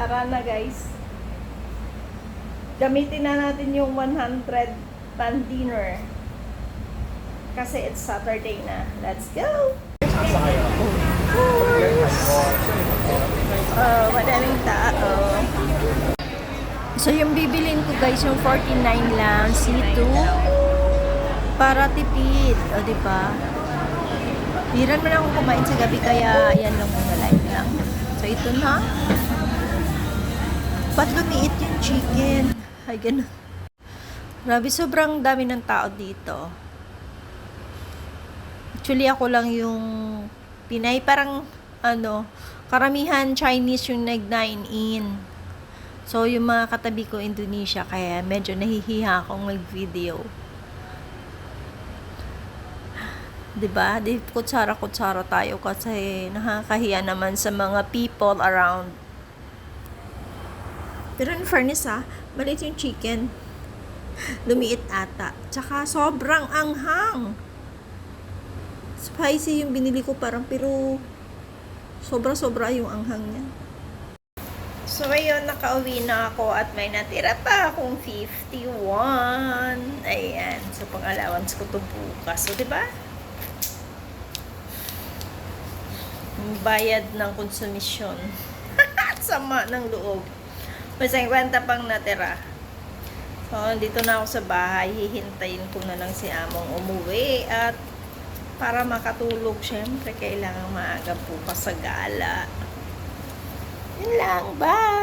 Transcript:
Tara na guys. Gamitin na natin yung 100 pan dinner. Kasi it's Saturday na. Let's go! Oh, madaming tao. So, yung bibilin ko guys, yung 49 lang, C2. Para tipid. O, di ba? Hiran man akong kumain sa gabi, kaya yan lang muna live lang. So, ito na. Ba't lumiit yung chicken? Ay, ganun. Grabe, sobrang dami ng tao dito. Actually, ako lang yung Pinay. Parang, ano, karamihan Chinese yung nag-dine in. So, yung mga katabi ko Indonesia, kaya medyo nahihiya akong mag-video. 'Di ba? Di kutsara-kutsara tayo kasi nakakahiya naman sa mga people around. Pero in fairness ha, maliit yung chicken. Lumiit ata. Tsaka sobrang anghang. Spicy yung binili ko parang pero sobra-sobra yung anghang niya. So, ayun, nakauwi na ako at may natira pa akong 51. Ayan. So, pang-allowance ko to bukas. So, di ba? Bayad ng konsumisyon. Sama ng loob. May 50 pang natira. So, dito na ako sa bahay. Hihintayin ko na lang si Among umuwi at para makatulog, syempre, kailangan maaga bukas sa gala. Yun lang. Bye!